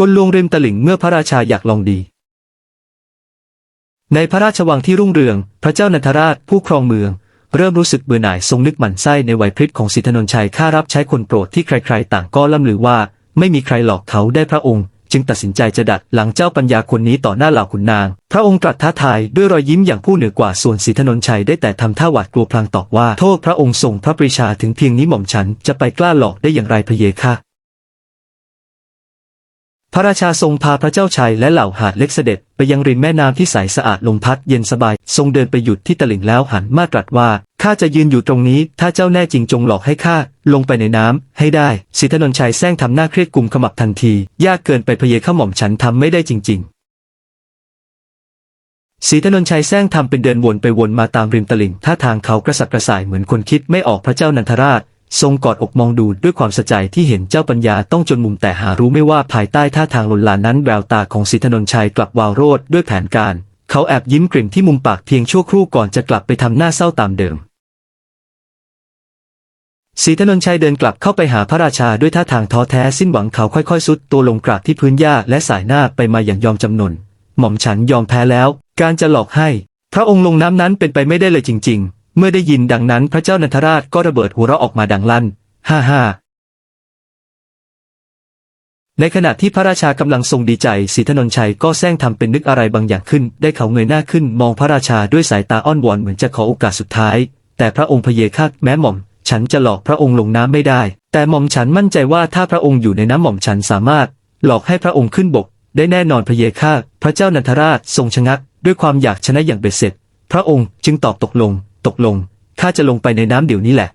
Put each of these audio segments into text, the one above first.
กลลวงริมตลิ่งเมื่อพระราชาอยากลองดี ในพระราชวังที่รุ่งเรือง พระเจ้านันทราชผู้ครองเมือง เริ่มรู้สึกเบื่อหน่ายทรงนึกหมั่นไส้ในไหวพริบของสิทธนนชัยข้ารับใช้คนโปรดที่ใครๆ ต่างก็ล่ำลือว่า ไม่มีใครหลอกเขาได้พระองค์ จึงตัดสินใจจะดัดหลังเจ้าปัญญาคนนี้ต่อหน้าเหล่าขุนนาง พระองค์ตรัสท้าทายด้วยรอยยิ้มอย่างผู้เหนือกว่าส่วนสิทธนนชัยได้แต่ทำท่าหวาดกลัวพลางตอบว่าโทษพระองค์ทรงพระปรีชาถึงเพียงนี้หม่อมฉันจะไปกล้าหลอกได้อย่างไรพระเยค่ะ พระราชาทรงพาพระเจ้าชัยและเหล่าหาดเล็กเสด็จไปยังริมแม่น้ำที่ใสสะอาดลมพัดเย็นสบาย ทรงเดินไปหยุดที่ตลิ่งแล้วหันมาตรัสว่าข้าจะยืนอยู่ตรงนี้ ถ้าเจ้าแน่จริงจงหลอกให้ข้าลงไปในน้ำให้ได้สิทธนนชัยแซงทำหน้าเครียดกุมขมับทันที ยากเกินไปพระเยข้าหม่อมฉันทำไม่ได้จริงๆศรีถนนชัยแซงทำเป็นเดินวนไปวนมาตามริมตลิ่งท่าทางเขากระสับกระส่ายเหมือนคนคิดไม่ออกพระเจ้านันทราช ทรงกอดอกมองดูด้วยความสะใจที่เห็นเจ้าปัญญาต้องจนมุมแต่หารู้ไม่ว่าภายใต้ท่าทางหลนลานนั้นแววตาของศรีถนนชัยกลับวาวโรดด้วยแผนการ เขาแอบยิ้มกริ่มที่มุมปากเพียงชั่วครู่ก่อนจะกลับไปทำหน้าเศร้าตามเดิมศรีถนนชัยเดินกลับเข้าไปหาพระราชาด้วยท่าทางท้อแท้สิ้นหวังเขาค่อยๆสุดตัวลงกราบที่พื้นหญ้าและสายหน้าไปมาอย่างยอมจำนน หม่อมฉันยอมแพ้แล้ว การจะหลอกให้ พระองค์ลงน้ำนั้นเป็นไปไม่ได้เลยจริง ๆ เมื่อได้ยินดังนั้นพระเจ้านันทราชก็ระเบิดหัวเราะออกมาดังลั่น ฮ่าฮ่าในขณะที่พระราชากำลังทรงดีใจศรีถนนชัยก็แซงทำเป็นนึกอะไรบางอย่างขึ้น ได้เขาเงยหน้าขึ้นมองพระราชาด้วยสายตาอ้อนวอนเหมือนจะขอโอกาสสุดท้าย แต่พระองค์พเยคักแม้หม่อม ฉันจะหลอกพระองค์ลงน้ำไม่ได้ แต่หม่อมฉันมั่นใจว่าถ้าพระองค์อยู่ในน้ำหม่อมฉันสามารถ หลอกให้พระองค์ขึ้นบก ได้แน่นอนพระเยค่าพระเจ้านันทราชทรงชะงัก ด้วยความอยากชนะอย่างเบ็ดเสร็จ พระองค์จึงตอบตกลง ตกลง ข้าจะลงไปในน้ำเดี๋ยวนี้แหละ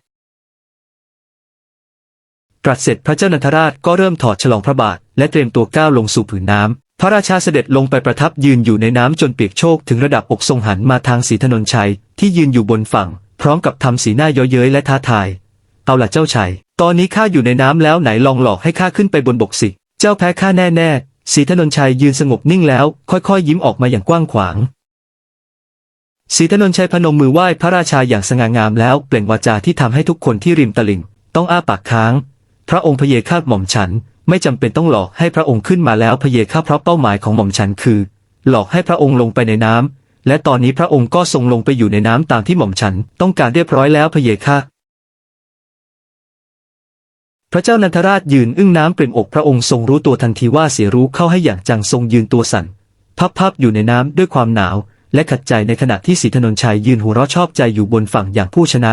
ตรัสเสร็จพระเจ้านันทราชก็เริ่มถอดฉลองพระบาท และเตรียมตัวก้าวลงสู่ผืนน้ำ พระราชาเสด็จลงไปประทับยืนอยู่ในน้ำจนเปียกโชกถึงระดับอกทรงหันมาทางศรีถนนชัย ที่ยืนอยู่บนฝั่ง พร้อมกับทำสีหน้าเย้ยเย้ยและท้าทาย เอาล่ะเจ้าชัยตอนนี้ข้าอยู่ในน้ำแล้วไหนลองหลอกให้ข้าขึ้นไปบนบกสิ เจ้าแพ้ข้าแน่แน่ๆศรีถนนชัยยืนสงบนิ่งแล้ว ค่อยๆ ยิ้มออกมาอย่างกว้างขวาง ศรีถนนชัยพนมมือไหว้พระราชาอย่างสง่างามแล้วเปล่งวาจาที่ทำให้ทุกคนที่ริมตลิ่ง ต้องอ้าปากค้าง พระองค์พเยข้าหม่อมฉัน ไม่จำเป็นต้องหลอกให้พระองค์ขึ้นมาแล้วพเยข้าเพราะเป้าหมายของหม่อมฉันคือ หลอกให้พระองค์ลงไปในน้ำและตอนนี้พระองค์ก็ทรงลงไปอยู่ในน้ำตามที่หม่อมฉัน ต้องการเรียบร้อยแล้วพเยข้าพระเจ้านันทราชยืนอึ้งน้ำเปริ่มอกพระองค์ทรงรู้ตัวทันทีว่าเสียรู้เข้าให้อย่างจังทรงยืนตัวสั่นพับๆอยู่ในน้ำด้วยความหนาว และขัดใจในขณะที่สีถนนชัยยืนหัวเราะชอบใจอยู่บนฝั่งอย่างผู้ชนะ